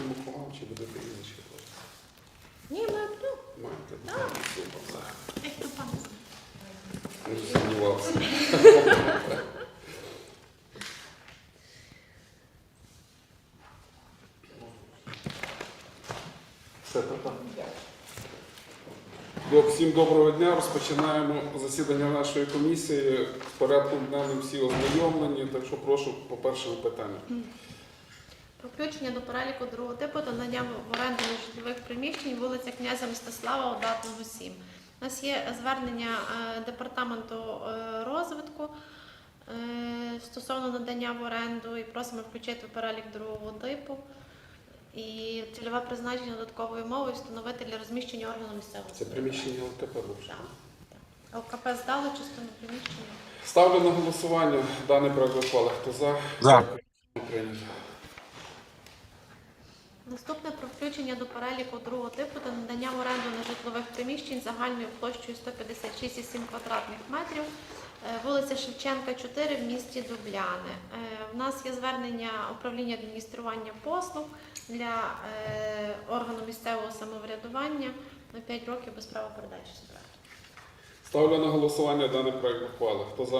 Миколаїв, чи її зачитувати? Ні, ми ну, Маєте? Так. Не сумнівався. Все, так. Всім доброго дня. Розпочинаємо засідання нашої комісії. З порядком денним всі ознайомлені, так що прошу по першому питанню. Про включення до переліку другого типу та надання в оренду нежитлових приміщень вулиця князя Мстислава Одатного 7. У нас є звернення е, департаменту е, розвитку е, стосовно надання в оренду і просимо включити в перелік другого типу. І цільове призначення додаткової мови встановити для розміщення органу місцевого Це приміщення ЛКП Так. ЛКП здали частину приміщення. Ставлю на голосування даний проект ухвали. Хто за? За. Дякую. Прийнято. Наступне про включення до переліку другого типу та надання в оренду нежитлових приміщень загальною площею 156,7 квадратних метрів. Е, Вулиця Шевченка, 4 в місті Дубляни. Е, В нас є звернення управління адміністрування послуг для е, органу місцевого самоврядування на 5 років без права передачі. Ставлю на голосування даний проект ухвали. Хто за?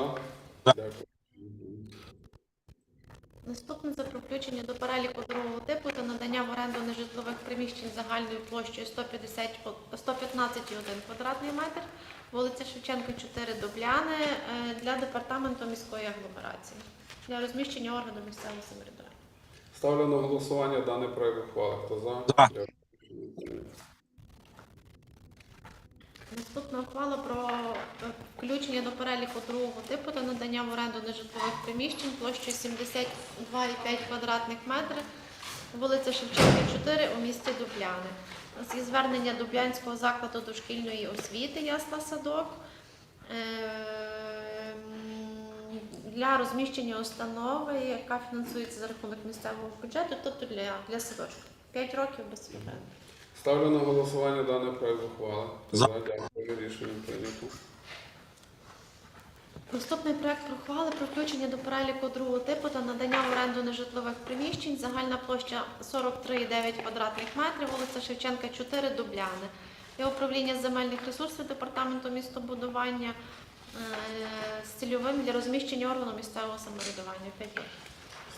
За. Дякую. Наступне це про включення до переліку другого типу та надання в оренду нежитлових приміщень загальною площею 150, по- 115,1 квадратний метр, вулиця Шевченка, 4 Дубляни е, для департаменту міської агломерації для розміщення органу місцевого самоврядування. Ставлю на голосування даний проект ухвали. Хто за? За. Дякую. Наступна ухвала про е, включення до переліку другого типу та надання в оренду нежитлових приміщень площею 72,5 квадратних метрів, вулиця Шевченка, 4 у місті Дубляни. У нас є звернення Дублянського закладу дошкільної освіти Ясла Садок е, для розміщення установи, яка фінансується за рахунок місцевого бюджету, тобто для, для садочку. 5 років без оренди. Ставлю на голосування даний проект ухвали. За? Дякую. Рішення прийнято. Наступний проект ухвали про включення до переліку другого типу та надання в оренду нежитлових приміщень. Загальна площа 43,9 квадратних метрів, вулиця Шевченка, 4, Дубляни. Для управління земельних ресурсів департаменту містобудування е, з цільовим для розміщення органу місцевого самоврядування. П'ять років.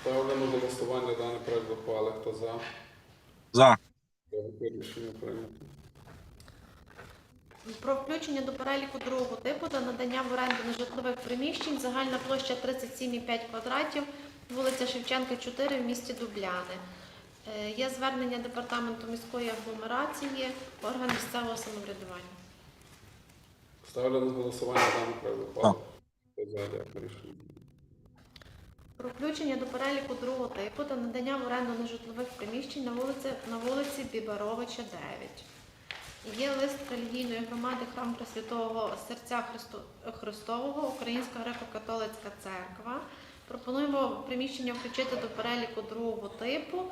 Ставлю на голосування даний проект ухвали. Хто за? За. Дякую. Рішення прийнято. Про включення до переліку другого типу та надання в оренду нежитлових приміщень. Загальна площа 37,5 квадратів, вулиця Шевченка, 4 в місті Дубляни. Е, Є звернення департаменту міської агломерації, орган місцевого самоврядування. Ставлю на голосування даний проект ухвали. Про включення до переліку другого типу та надання в оренду нежитлових приміщень на вулиці, на вулиці Бібаровича, 9. Є лист релігійної громади Храм Пресвятого Серця Христового, Українська греко-католицька церква. Пропонуємо приміщення включити до переліку другого типу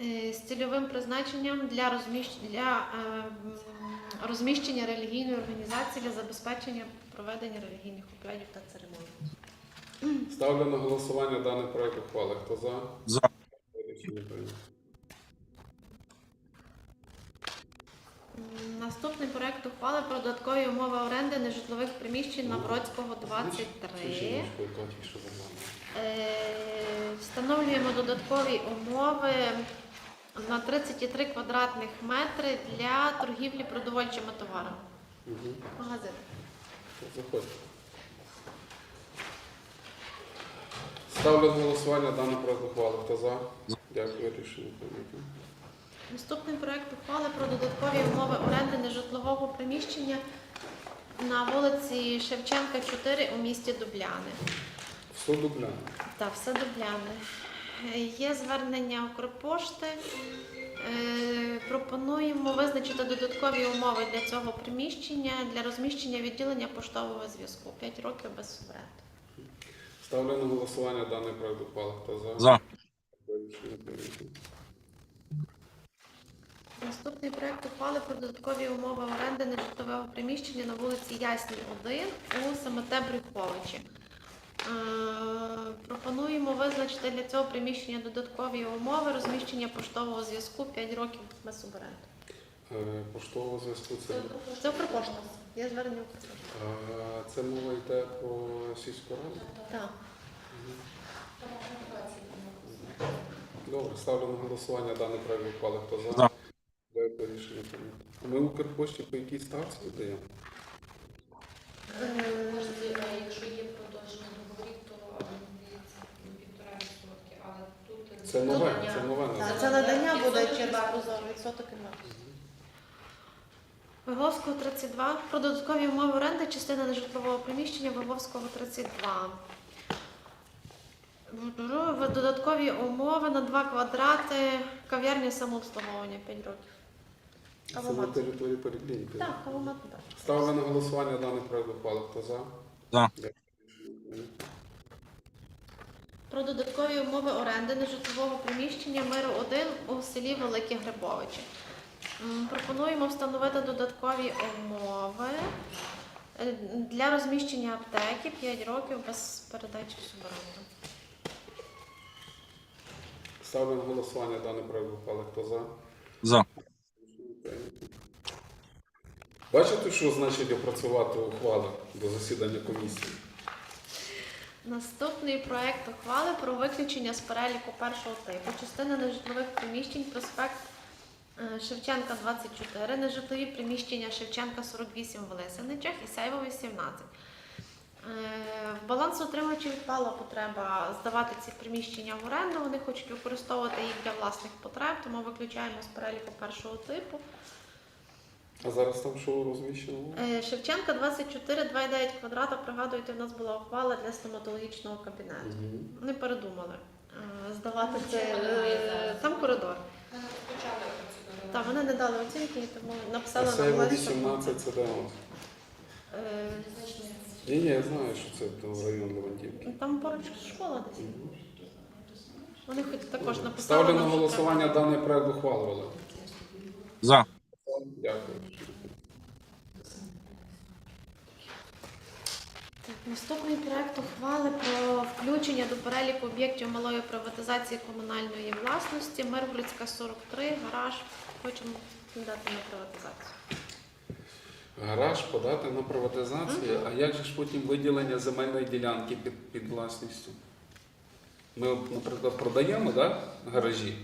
е, з цільовим призначенням для, розміщ- для е, розміщення релігійної організації для забезпечення проведення релігійних обрядів та церемоній. Ставлю на голосування даний проект ухвали. Хто за? За. Рішення прийнято. М, Наступний проект ухвали про додаткові умови оренди нежитлових приміщень на Бродського 23. Е, Встановлюємо додаткові умови на 33 квадратних метри для торгівлі продовольчими товарами. Магазин. Заходьте. Ставлю на голосування даний проект ухвали. Хто за? Дякую. Рішення прийнято. Наступний проект ухвали про додаткові умови оренди нежитлового приміщення на вулиці Шевченка, 4 у місті Дубляни. Все дубляне. Так, все Дубляни. Є звернення Укрпошти. Е, Пропонуємо визначити додаткові умови для цього приміщення для розміщення відділення поштового зв'язку. 5 років без оренди. Ставлю на голосування даний проект ухвали. Хто за? За. Наступний проект ухвали про додаткові умови оренди нежитлового приміщення на вулиці Ясній 1 у СМТ Брюховичі. Е, Пропонуємо визначити для цього приміщення додаткові умови розміщення поштового зв'язку 5 років без оренди. Е, Поштового зв'язку це, Це Укрпошта. Є звернення Укрпошти. е, це мова йде про сільську раду. Так. Добре, ставлю на голосування даний проект ухвали. Хто за? За. Дякую, рішення прийнято. Ми Укрпошті по якій ставці даємо? Можливо, якщо є продовження договорів, то півтора відсотки, але тут Це нове, надання. це нове. Так, це надання буде через відсоток і вартість. Виговського 32. Про додаткові умови оренди частини нежитлового приміщення Виговського 32. Додаткові умови на 2 квадрати кав'ярня самообслуговування 5 років. Це на території поліклініки. Так, кавомат, так. Ставлю на голосування даний проект ухвали. Хто за? За. Про додаткові умови оренди нежитлового приміщення Миру 1 у селі Великі Грибовичі. Пропонуємо встановити додаткові умови е, для розміщення аптеки 5 років без передачі в суборенду. Ставлю на голосування даний проект ухвали. Хто за? За. Бачите, що значить опрацювати ухвали до засідання комісії? Наступний проект ухвали про виключення з переліку першого типу частини нежитлових приміщень проспект е, Шевченка 24, нежитлові приміщення Шевченка 48 в Лисиничах і Сейвові 17. Е, В балансоутримувачі відпала потреба здавати ці приміщення в оренду. Вони хочуть використовувати їх для власних потреб, тому виключаємо з переліку першого типу. А зараз там що розміщено? Е, Шевченка 24, 2,9 квадрата. Пригадуєте, в нас була ухвала для стоматологічного кабінету. Мгм. Не передумали е, здавати це. Е. Там коридор. Так, вони не дали оцінки, тому А написали на лист. 18 це де у нас? Ні, ні, я знаю, що це там район Левантівки. Там поруч школа десь. Вони хоч також написали. Ставлю на голосування даний проект ухвалювали. За. Дякую. Наступний проект ухвали про включення до переліку об'єктів малої приватизації комунальної власності. Миргородська 43, гараж. Хочемо дати на приватизацію. Гараж подати на приватизацію, а як же ж потім виділення земельної ділянки під, під власністю? Ми, наприклад, продаємо да, гаражі,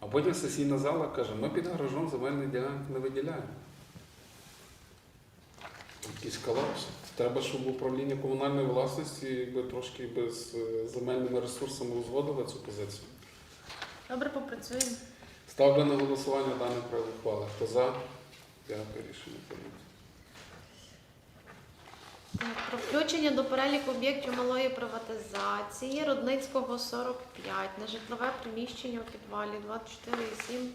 а потім сесійна зала каже, ми під гаражом земельної ділянки не виділяємо. Якийсь колапс. Треба, щоб управління комунальної власності якби, трошки без е, земельними ресурсами узгодило цю позицію. Добре, попрацюємо. Ставлю на голосування даний проект ухвали. Хто за? Дякую, рішення прийнято. Про включення до переліку об'єктів малої приватизації Рудницького 45, нежитлове приміщення у підвалі 24,7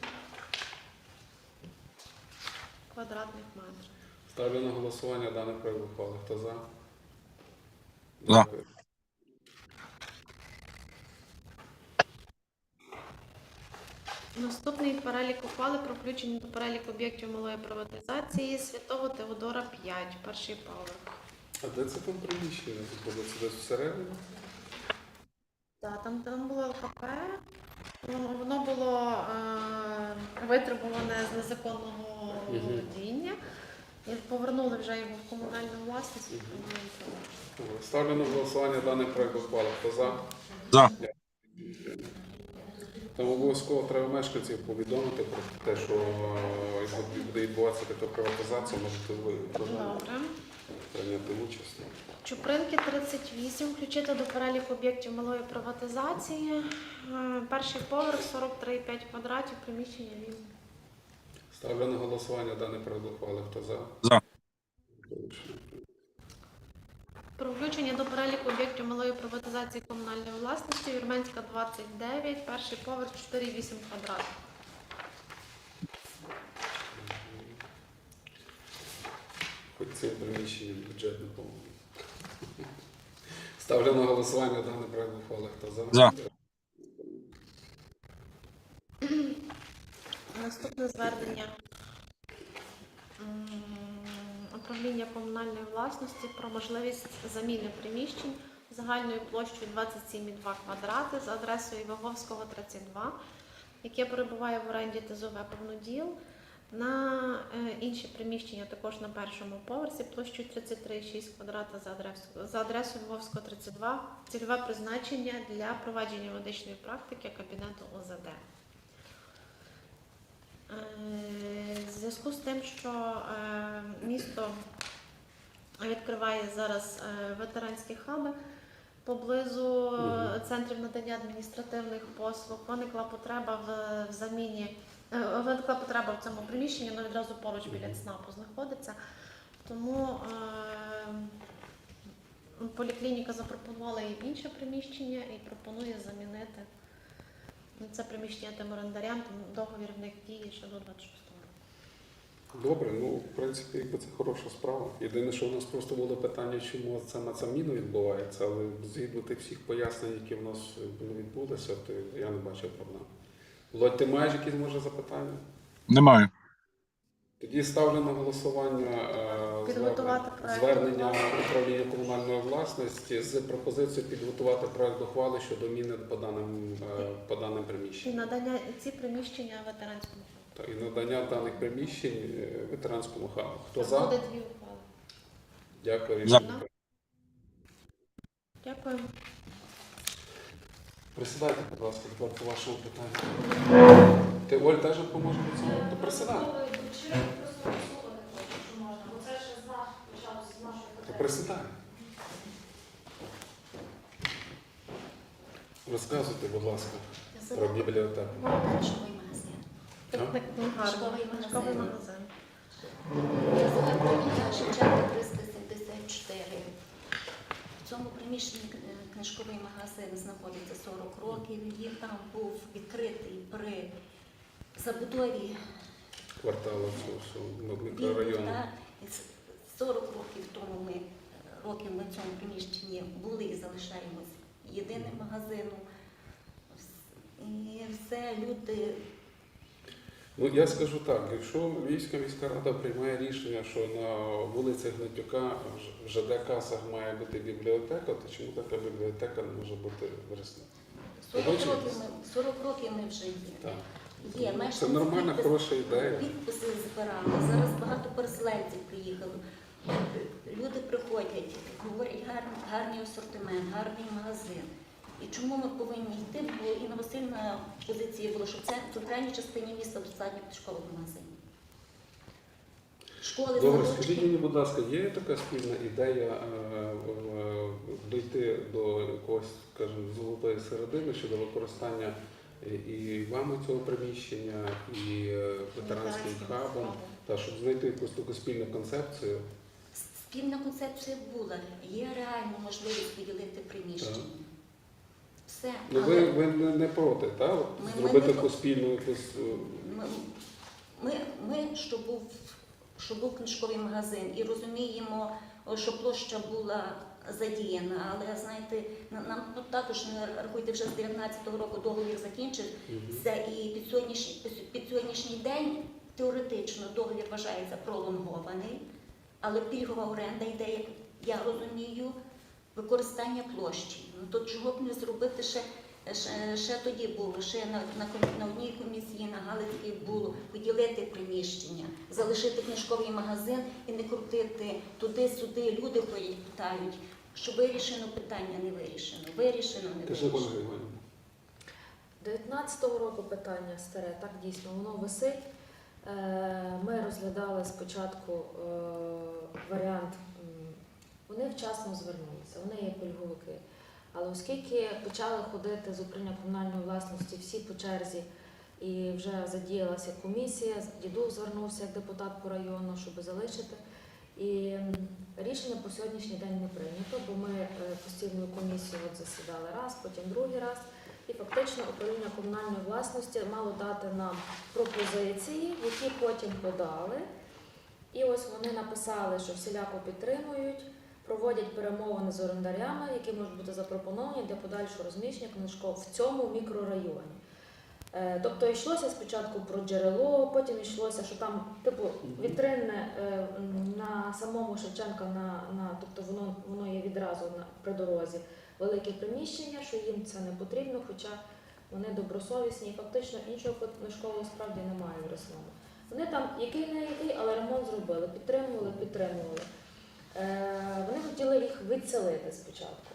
квадратних метрів. Ставлю на голосування даний проект ухвали. Хто за? За. Дякую. Наступний перелік ухвали про включення до переліку об'єктів малої приватизації Святого Теодора 5, перший поверх. А де це там приміщення знаходиться? Десь всередині? Так, там, там було ЛКП, воно- воно було е, витребуване з незаконного Мгм. володіння. Повернули вже його в комунальну власність. Ставлю на голосування даний проект ухвали. Хто за? За. Там обов'язково треба мешканців повідомити про те, що е, буде відбуватися така приватизація, можете ви Добре. прийняти участь. Чупринки 38 включити до переліку об'єктів малої приватизації. Е, Перший поверх 43,5 квадратів, приміщення вільне. Ставлю на голосування даний проект ухвали. Хто за? За. Про включення до переліку об'єктів малої приватизації комунальної власності Вірменська 29, перший поверх 4,8 квадратів. Хоч цим приміщенням бюджет не. Ставлю на голосування даний проект ухвали. Хто за? За. Наступне звернення м, управління комунальної власності про можливість заміни приміщень загальною площею 27,2 квадрати за адресою Іваговського 32, яке перебуває в оренді ТЗОВ «Повноділ». На е, інші приміщення також на першому поверсі площею 33,6 квадрата за адресою, за адресою Львовського 32, цільове призначення для провадження медичної практики кабінету ОЗД. Е, В зв'язку з тим, що е, місто відкриває зараз е, ветеранські хаби поблизу е, центрів надання адміністративних послуг, виникла потреба в, в заміні, е, виникла потреба в цьому приміщенні, воно відразу поруч біля ЦНАПу знаходиться. Тому е, поліклініка запропонувала їм інше приміщення і пропонує замінити це приміщення тим орендарям, договір в них діє ще до 26 року. Добре, ну в принципі, якби це хороша справа. Єдине, що у нас просто було питання, чому це на заміну відбувається, але згідно тих всіх пояснень, які в нас е, не відбулися, то я не бачив проблем. Володь, ти маєш якісь може запитання? Немає. Тоді ставлю на голосування е, звернення управління комунальної власності з пропозицією підготувати проект ухвали щодо міни по даним, е, по даним І надання ці приміщення ветеранському фонду. Та, І надання даних приміщень е, ветеранському хабу. Хто за? Буде дві ухвали. Дякую. Рішення. Дякую. Присідайте, будь ласка, тепер по вашому питанню. Ти Оль теж поможе до цього? То присідай. То присідай. Розказуйте, будь ласка, про бібліотеку. Книжковий магазин. Книжковий. Шевченка 374. В цьому приміщенні е, книжковий магазин знаходиться 40 років. Він там був відкритий при забудові Кварталу ну, мікрорайону. та, 40 років тому ми років ми в цьому приміщенні були і залишаємось єдиним магазином. І все, люди Ну я скажу так, якщо Львівська міська рада приймає рішення, що на вулиці Гнатюка в ЖД касах має бути бібліотека, то чому така бібліотека не може бути в Ресні? 40 років ми, 40 років ми вже є. Так. Є, Це нормальна, підпис- хороша ідея. Підписи збирали. Зараз багато переселенців приїхало. Люди приходять, говорять гарний, гарний асортимент, гарний магазин. І чому ми повинні йти? Бо Інна Васильівна позиція була, що це в центральній частині міста достатньо школи магазинів. Школи, Добре, скажіть мені, будь ласка, є така спільна ідея е, дійти до якогось, скажімо, золотої середини щодо використання і- і вами цього приміщення, і е, ветеранським хабом, та щоб знайти якусь таку спільну концепцію? Спільна концепція була. Є реальна можливість виділити приміщення. Все. Ну Але ви, ви не, не проти, так? Ми- ми Зробити не таку спільну якусь. е, Ми, ми, ми що, був, що був книжковий магазин, і розуміємо, що площа була задіяна, але знаєте, на- нам ну, також не рахуйте вже з 19-го року договір закінчився, і під сьогоднішній, під сьогоднішній день теоретично договір вважається пролонгований, але пільгова оренда йде, як я розумію, використання площі. Ну то чого б не зробити ще Ще, ще тоді було, ще на, на, на одній комісії на Галицькій було поділити приміщення, залишити книжковий магазин і не крутити туди-сюди. Люди ходять, питають, що вирішено питання не вирішено. Вирішено, не вирішено. 19-го року питання старе, так дійсно, воно висить. Е, Ми розглядали спочатку е, варіант, вони вчасно звернулися, вони є пільговики. Але оскільки почали ходити з управління комунальної власності всі по черзі, і вже задіялася комісія, дідух звернувся як депутат по району, щоб залишити. І рішення по сьогоднішній день не прийнято, бо ми е, постійною комісією засідали раз, потім другий раз. І фактично управління комунальної власності мало дати нам пропозиції, які потім подали. І ось вони написали, що всіляко підтримують, проводять перемовини з орендарями, які можуть бути запропоновані для подальшого розміщення книжков в цьому мікрорайоні. Е, Тобто йшлося спочатку про джерело, потім йшлося, що там, типу, вітринне е, на самому Шевченка, на, на, тобто воно, воно є відразу на, при дорозі. велике приміщення, що їм це не потрібно, хоча вони добросовісні і фактично іншого книжкового справді немає в Рослану. Вони там який не який, але ремонт зробили, підтримували, підтримували. Е, вони хотіли їх відселити спочатку.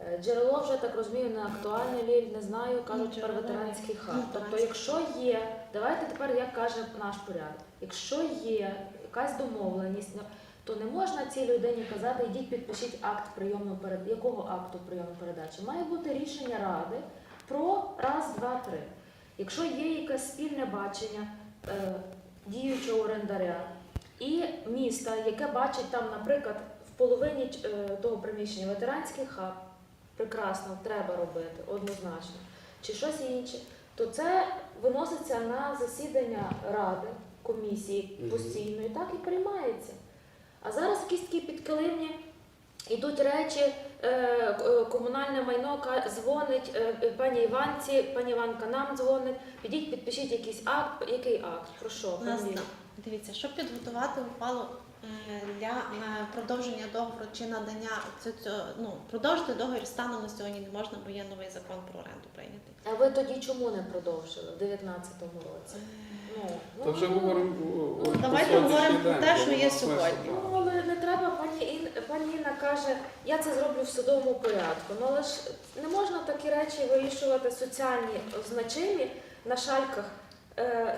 Е, Джерело вже так розумію, не актуальне, Ліль, не знаю, кажуть тепер ветеранський хаб. Тобто, якщо є, давайте тепер як каже наш порядок, якщо є якась домовленість, ну, то не можна цій людині казати, йдіть підпишіть акт прийому перед якого акту прийому передачі. Має бути рішення ради про раз, два, три. Якщо є якесь спільне бачення е, діючого орендаря і міста, яке бачить там, наприклад, в половині е, того приміщення ветеранський хаб, прекрасно, треба робити, однозначно, чи щось інше, то це виноситься на засідання ради, комісії постійної, так і приймається. А зараз якісь такі підкилимні Ідуть речі, е, е, комунальне майно дзвонить пані Іванці, пані Іванка нам дзвонить. Підіть, підпишіть якийсь акт. Який акт? Про що? Так. Дивіться, щоб підготувати ухвалу е, для е, продовження договору чи надання цю, ну, продовжити договір станом на сьогодні не можна, бо є новий закон про оренду прийнятий. А ви тоді чому не продовжили в 19-му році? Ну, То вже говоримо Ну, давайте говоримо про те, що є сьогодні. Ну, але не треба, пані, Ін, пані Інна каже, я це зроблю в судовому порядку. Ну але ж не можна такі речі вирішувати соціальні значимі на шальках,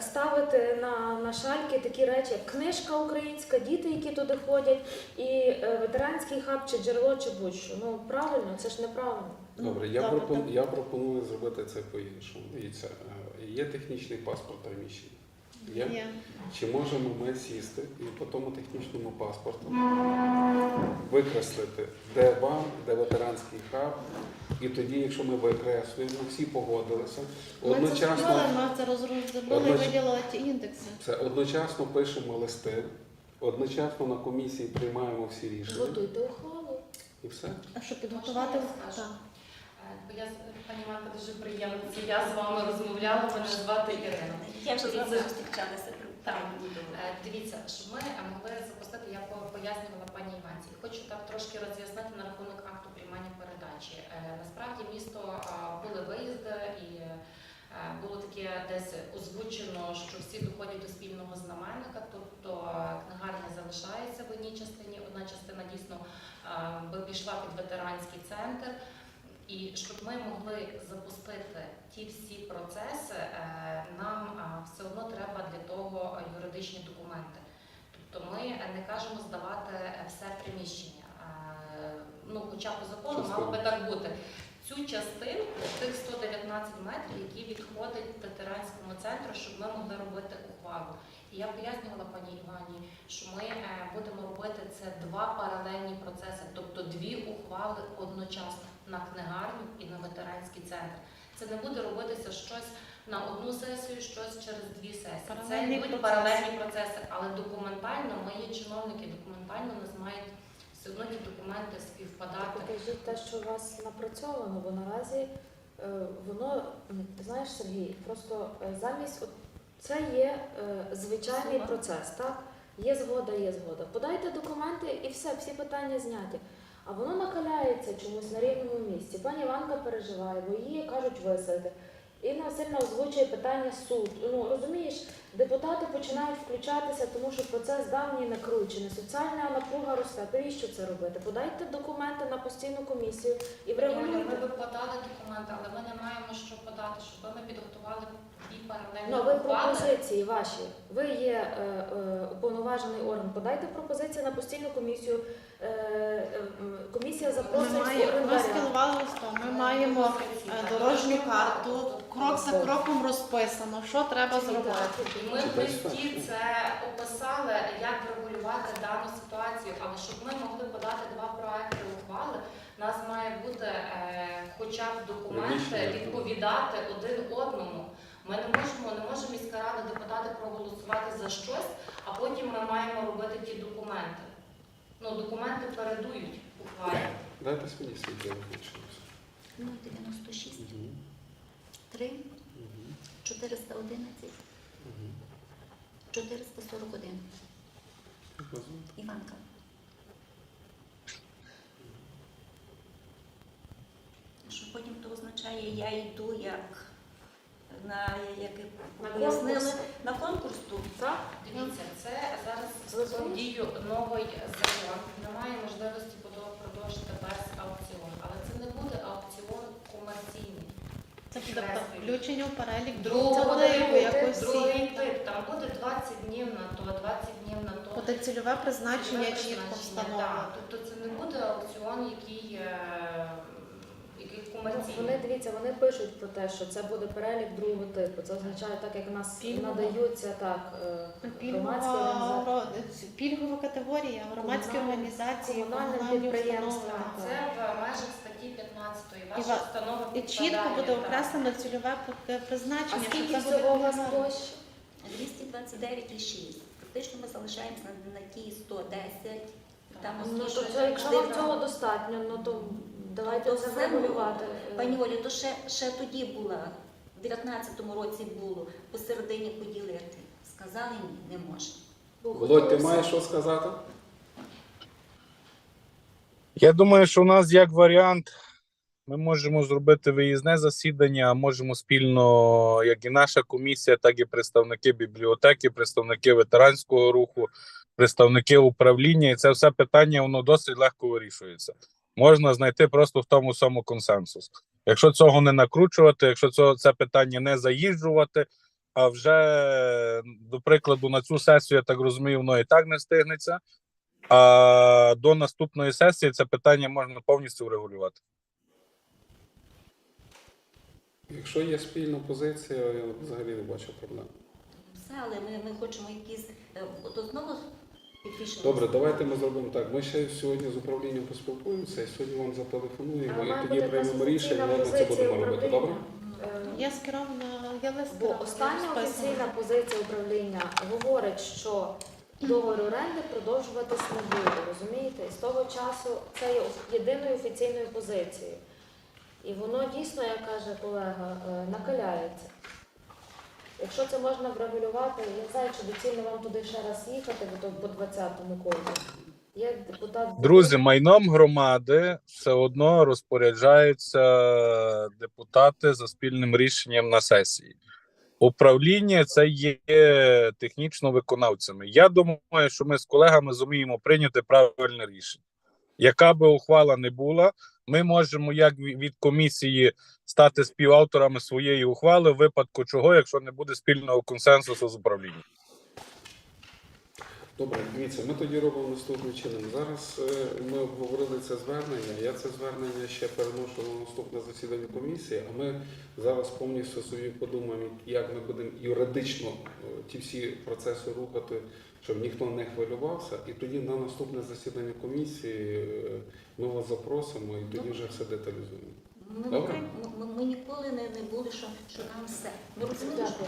ставити на, на шальки такі речі, як книжка українська, діти, які туди ходять, і е, ветеранський хаб, чи джерело, чи будь-що. Ну правильно, це ж неправильно. Добре, я, Добре, пропон... я пропоную зробити це по-іншому. Дивіться, е, є технічний паспорт приміщення. Є? Є. Чи можемо ми сісти і по тому технічному паспорту викреслити, де вам, де ветеранський хаб, і тоді, якщо ми викреслюємо, всі погодилися, Ми це зробили, одночасно, ми це роз- зробили і Одноч- виділили ті індекси. це одночасно пишемо листи, одночасно на комісії приймаємо всі рішення Готуйте ухвалу. і все. А щоб підготувати я пані Марка дуже приємно. Це я з вами розмовляла, мене звати Ірина. Я вже з вами зустрічалася. Так. Е, Дивіться, щоб ми могли запустити, я пояснювала пані Іванці. Хочу так трошки роз'яснити на рахунок акту приймання передачі. Е, Насправді місто були виїзди і е, було таке десь озвучено, що всі доходять до спільного знаменника, тобто книгарня залишається в одній частині, одна частина дійсно би пішла під ветеранський центр. І щоб ми могли запустити ті всі процеси, е, нам все одно треба для того юридичні документи. Тобто ми не кажемо здавати все приміщення. Е, Ну, хоча по закону мало би так бути. Цю частинку, тих 119 метрів, які відходять ветеранському центру, щоб ми могли робити ухвалу. І я пояснювала пані Івані, що ми е, будемо робити це два паралельні процеси, тобто дві ухвали одночасно на книгарню і на ветеранський центр. Це не буде робитися щось на одну сесію, щось через дві сесії. Паралельні це будуть паралельні процеси, але документально є чиновники, документально нас мають все одно ті документи співпадати. Покажіть те, що у вас напрацьовано, бо наразі е, воно, знаєш, Сергій, просто е, замість це є е, звичайний Сума. процес, так? Є згода, є згода. Подайте документи і все, всі питання зняті. А воно накаляється чомусь на рівному місці. Пані Іванка переживає, бо її кажуть виселити. Інна Васильівна озвучує питання суд. Ну розумієш, депутати починають включатися, тому що процес давній накручений. Соціальна напруга росте. Навіщо це робити? Подайте документи на постійну комісію і Ми врегулюйте. би подали документи, але ми не маємо що подати, щоб ми підготували дві паралельні Ну, ви ухвали. пропозиції ваші. Ви є е, е, уповноважений орган. Подайте пропозиції на постійну комісію. Е, е, комісія Ми, запросить маємо, ми орендаря. скерували листом, ми маємо е, дорожню карту, крок за кроком розписано, що треба зробити. І ми в листі це описали, як врегулювати дану ситуацію, але щоб ми могли подати два проекти ухвали, нас має бути е, хоча б документи відповідати один одному. Ми не можемо, не може міська рада депутати проголосувати за щось, а потім ми маємо робити ті документи. Ну, документи передують ухвалі. Дайте свої світло виключилося. Ну, 96. 3 411 441. Як вас звати? Іванка. означає, я йду як на як На пояснили, конкурс. на конкурс тут. Так? Дивіться, це зараз в дію новий закон. Немає можливості продовжити без аукціону, але це не буде аукціон комерційний. Це буде включення в перелік Другого типу, тип. Другий тип, там буде 20 днів на то, 20 днів на то. Буде цільове призначення чітко встановлено. Тобто це не буде аукціон, який, е, який Ну, комерційний. Вони дивіться, вони пишуть про те, що це буде перелік другого типу. Це означає, так як у нас Пільгова. надаються так е, громадські Пільгова, організації. пільгова категорія, громадські Комунальне- організації, комунальні підприємства. установи. Це в межах статті 15 І ваша ва- установа І чітко підпадає, буде так. окреслено цільове п- А призначення. що скільки це буде всього у вас пільгова. площ? 229,6. Фактично ми залишаємося на, на ті 110. Там Ну, оскільки то якщо вам цього достатньо, ну то давайте То це все врегулювати. Пані Олі, то ще, ще тоді була, в 19-му році було посередині поділити. Сказали ні, не можна. Володь, ти маєш що сказати? Я думаю, що у нас як варіант, ми можемо зробити виїзне засідання, а можемо спільно, як і наша комісія, так і представники бібліотеки, представники ветеранського руху, представники управління. І це все питання воно досить легко вирішується. Можна знайти просто в тому самому консенсус. Якщо цього не накручувати, якщо цього це питання не заїжджувати, а вже до прикладу на цю сесію, я так розумію, воно і так не встигнеться. А до наступної сесії це питання можна повністю врегулювати. Якщо є спільна позиція, я взагалі не бачу проблем. Все, але ми, ми хочемо якісь е, от знову. Добре, давайте ми зробимо так. Ми ще сьогодні з управлінням поспілкуємося, і сьогодні вам зателефонуємо і тоді приймемо рішення, як ми це будемо робити. Добре? Е, Є скерована, є лист. Бо остання офіційна позиція управління говорить, що договір оренди продовжуватись не буде, розумієте? І з того часу це є єдиною офіційною позицією. І воно дійсно, як каже колега, е, накаляється. Якщо це можна врегулювати, я знаю, чи доцільно вам туди ще раз їхати, бо то по 20-му колу. Є депутат. Друзі, майном громади все одно розпоряджаються депутати за спільним рішенням на сесії. Управління це є технічно виконавцями. Я думаю, що ми з колегами зуміємо прийняти правильне рішення. Яка би ухвала не була, ми можемо як від комісії стати співавторами своєї ухвали, в випадку чого, якщо не буде спільного консенсусу з управлінням. Добре, дивіться, ми тоді робимо наступним чином. Зараз е, ми обговорили це звернення. Я це звернення ще переношу на наступне засідання комісії, а ми зараз повністю собі подумаємо, як ми будемо юридично е, ті всі процеси рухати, щоб ніхто не хвилювався. І тоді на наступне засідання комісії е, ми вас запросимо і тоді вже все деталізуємо. Ми, Добре. ми, ми, ми ніколи не, не були, що, що нам все. Ми розуміємо, що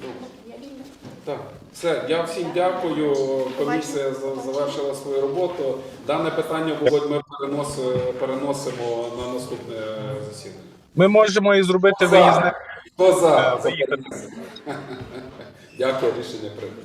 Дякую. я вільна. Так, все, я всім дякую. Комісія за- завершила свою роботу. Дане питання Володь, ми переносимо, переносимо на наступне засідання. Ми можемо і зробити За. виїзне. Хто за? Е, виїхати. Дякую, рішення прийнято.